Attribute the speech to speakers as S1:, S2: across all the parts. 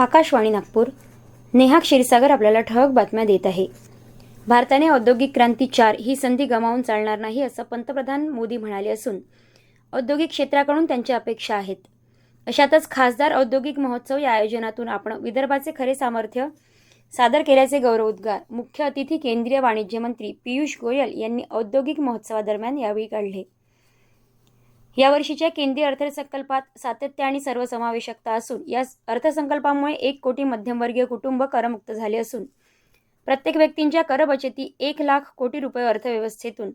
S1: आकाशवाणी नागपूर. नेहा क्षीरसागर आपल्याला ठळक बातम्या देत आहे. भारताने औद्योगिक क्रांती चार ही संधी गमावून चालणार नाही असं पंतप्रधान मोदी म्हणाले असून औद्योगिक क्षेत्राकडून त्यांच्या अपेक्षा आहेत. अशातच खासदार औद्योगिक महोत्सव या आयोजनातून आपण विदर्भाचे खरे सामर्थ्य सादर केल्याचे गौरवोद्गार मुख्य अतिथी केंद्रीय वाणिज्य मंत्री पियुष गोयल यांनी औद्योगिक महोत्सवादरम्यान यावेळी काढले. यावर्षीच्या केंद्रीय अर्थसंकल्पात सातत्य आणि सर्वसमावेशकता असून या अर्थसंकल्पामुळे एक कोटी मध्यमवर्गीय कुटुंब करमुक्त झाले असून प्रत्येक व्यक्तींच्या करबचती एक लाख कोटी रुपये अर्थव्यवस्थेतून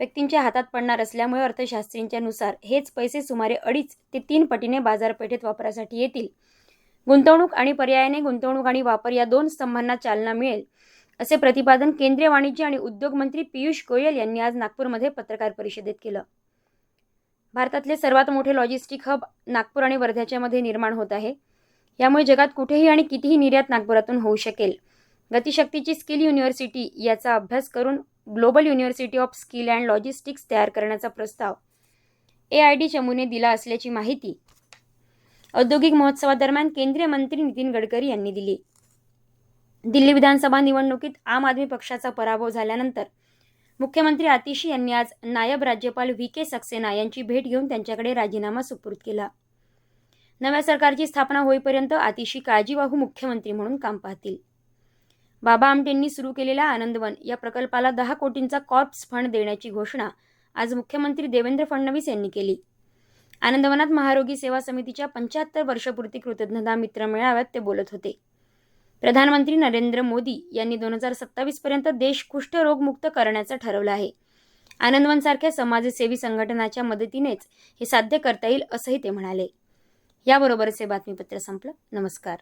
S1: व्यक्तींच्या हातात पडणार असल्यामुळे अर्थशास्त्रींच्या नुसार हेच पैसे सुमारे अडीच ते तीन पटीने बाजारपेठेत वापरासाठी येतील. गुंतवणूक आणि पर्यायाने गुंतवणूक आणि वापर या दोन स्तंभांना चालना मिळेल असे प्रतिपादन केंद्रीय वाणिज्य आणि उद्योग मंत्री पियुष गोयल यांनी आज नागपूरमध्ये पत्रकार परिषदेत केलं. भारतातले सर्वात मोठे लॉजिस्टिक हब नागपूर आणि वर्ध्याच्या मध्ये निर्माण होत आहे. यामुळे जगात कुठेही आणि कितीही निर्यात नागपुरातून होऊ शकेल. गतिशक्तीची स्किल युनिव्हर्सिटी याचा अभ्यास करून global university of skill and logistics तयार करण्याचा प्रस्ताव ए आय डी चमूने दिला असल्याची माहिती औद्योगिक महोत्सवादरम्यान केंद्रीय मंत्री नितीन गडकरी यांनी दिली. दिल्ली विधानसभा निवडणुकीत आम आदमी पक्षाचा पराभव झाल्यानंतर मुख्यमंत्री आतिशी यांनी आज नायब राज्यपाल व्ही के सक्सेना यांची भेट घेऊन त्यांच्याकडे राजीनामा सुपूर्द केला. नव्या सरकारची स्थापना होईपर्यंत आतिशी काळजीवाहू मुख्यमंत्री म्हणून काम पाहतील. बाबा आमटेंनी सुरू केलेल्या आनंदवन या प्रकल्पाला दहा कोटींचा कॉर्प्स फंड देण्याची घोषणा आज मुख्यमंत्री देवेंद्र फडणवीस यांनी केली. आनंदवनात महारोगी सेवा समितीच्या पंच्याहत्तर वर्षपूर्ती कृतज्ञता मित्र मेळाव्यात ते बोलत होते. प्रधानमंत्री नरेंद्र मोदी यांनी दोन हजार सत्तावीसपर्यंत देश कुष्ठरोगमुक्त करण्याचं ठरवलं आहे. आनंदवनसारख्या समाजसेवी संघटनाच्या मदतीनेच हे साध्य करता येईल असंही ते म्हणाले. याबरोबरच हे बातमीपत्र संपलं. नमस्कार.